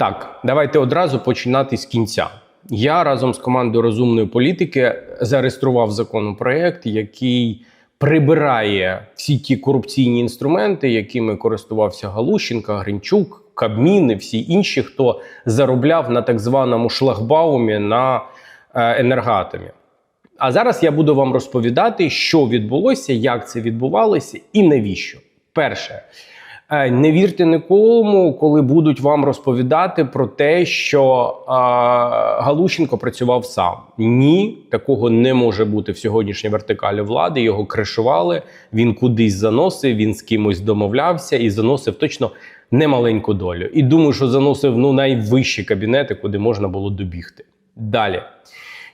Так, давайте одразу починати з кінця. Я разом з командою розумної політики зареєстрував законопроект, який прибирає всі ті корупційні інструменти, якими користувався Галущенка, Гринчук, Кабмін і всі інші, хто заробляв на так званому шлагбаумі на е, енергоатомі. А зараз я буду вам розповідати, що відбулося, як це відбувалося і навіщо. Перше, не вірте нікому, коли будуть вам розповідати про те, що е, Галущенко працював сам. Ні, такого не може бути в сьогоднішній вертикалі влади. Його кришували, він кудись заносив, він з кимось домовлявся і заносив точно немаленьку долю. І думаю, що заносив ну найвищі кабінети, куди можна було добігти. Далі.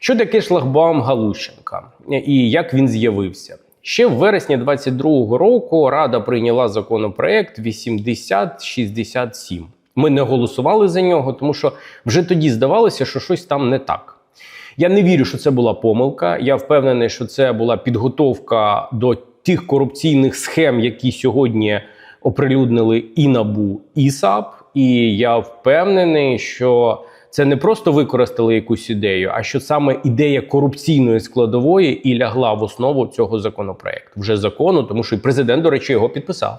Що таке шлагбаум Галущенка і як він з'явився? Ще в вересні 22-го року Рада прийняла законопроект 8067. Ми не голосували за нього, тому що вже тоді здавалося, що щось там не так. Я не вірю, що це була помилка. Я впевнений, що це була підготовка до тих корупційних схем, які сьогодні оприлюднили і НАБУ, і САП. І я впевнений, що це не просто використали якусь ідею, а що саме ідея корупційної складової і лягла в основу цього законопроекту, вже закону, тому що і президент, до речі, його підписав.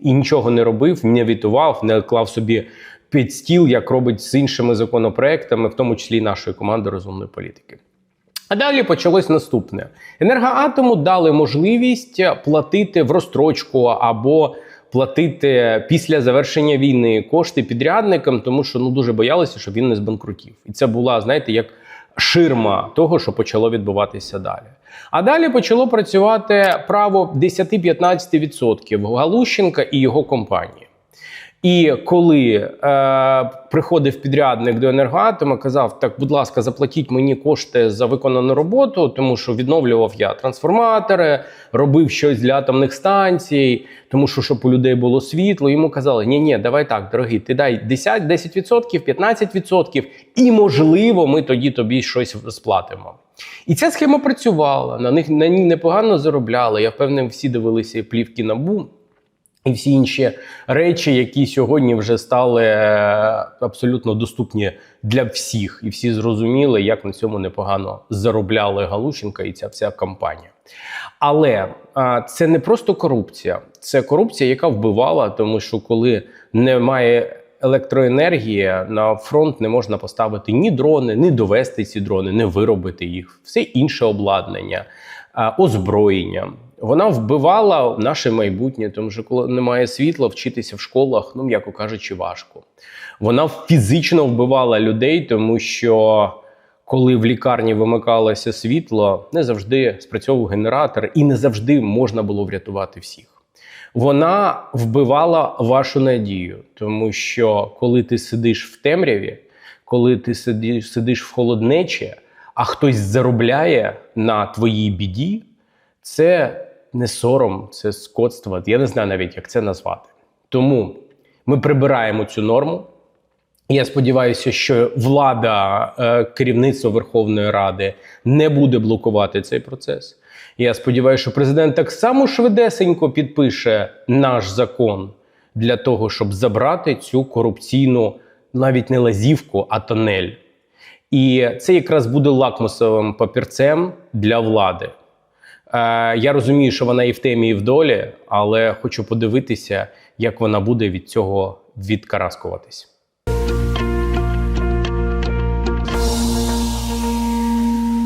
І нічого не робив, не вітував, не клав собі під стіл, як робить з іншими законопроектами, в тому числі і нашої команди розумної політики. А далі почалось наступне: енергоатому дали можливість платити в розстрочку або платити після завершення війни кошти підрядникам, тому що ну дуже боялися, щоб він не збанкрутів. І це була, знаєте, як ширма того, що почало відбуватися далі. А далі почало працювати право 10-15% Галущенка і його компанії. І коли е, приходив підрядник до енергоатома, казав: так, будь ласка, заплатіть мені кошти за виконану роботу, тому що відновлював я трансформатори, робив щось для атомних станцій, тому що щоб у людей було світло. Йому казали: ні, ні, давай так, дорогий, ти дай 10, 10%, 15%, і можливо, ми тоді тобі щось сплатимо. І ця схема працювала. На них на ній непогано заробляли. Я впевнений, всі дивилися плівки набу. І всі інші речі, які сьогодні вже стали е, абсолютно доступні для всіх, і всі зрозуміли, як на цьому непогано заробляли Галущенка і ця вся кампанія. Але а, це не просто корупція, це корупція, яка вбивала, тому що коли немає електроенергії, на фронт не можна поставити ні дрони, ні довести ці дрони, не виробити їх, все інше обладнання, а, озброєння. Вона вбивала наше майбутнє, тому що коли немає світла, вчитися в школах, ну м'яко кажучи, важко. Вона фізично вбивала людей, тому що коли в лікарні вимикалося світло, не завжди спрацьовував генератор, і не завжди можна було врятувати всіх. Вона вбивала вашу надію, тому що коли ти сидиш в темряві, коли ти сидиш, сидиш в холоднечі, а хтось заробляє на твоїй біді, це не сором, це скотство. Я не знаю навіть, як це назвати. Тому ми прибираємо цю норму. Я сподіваюся, що влада, е, керівництво Верховної Ради не буде блокувати цей процес. Я сподіваюся, що президент так само швидесенько підпише наш закон для того, щоб забрати цю корупційну навіть не лазівку, а тонель. І це якраз буде лакмусовим папірцем для влади. Е, Я розумію, що вона і в темі, і в долі, але хочу подивитися, як вона буде від цього відкараскуватись.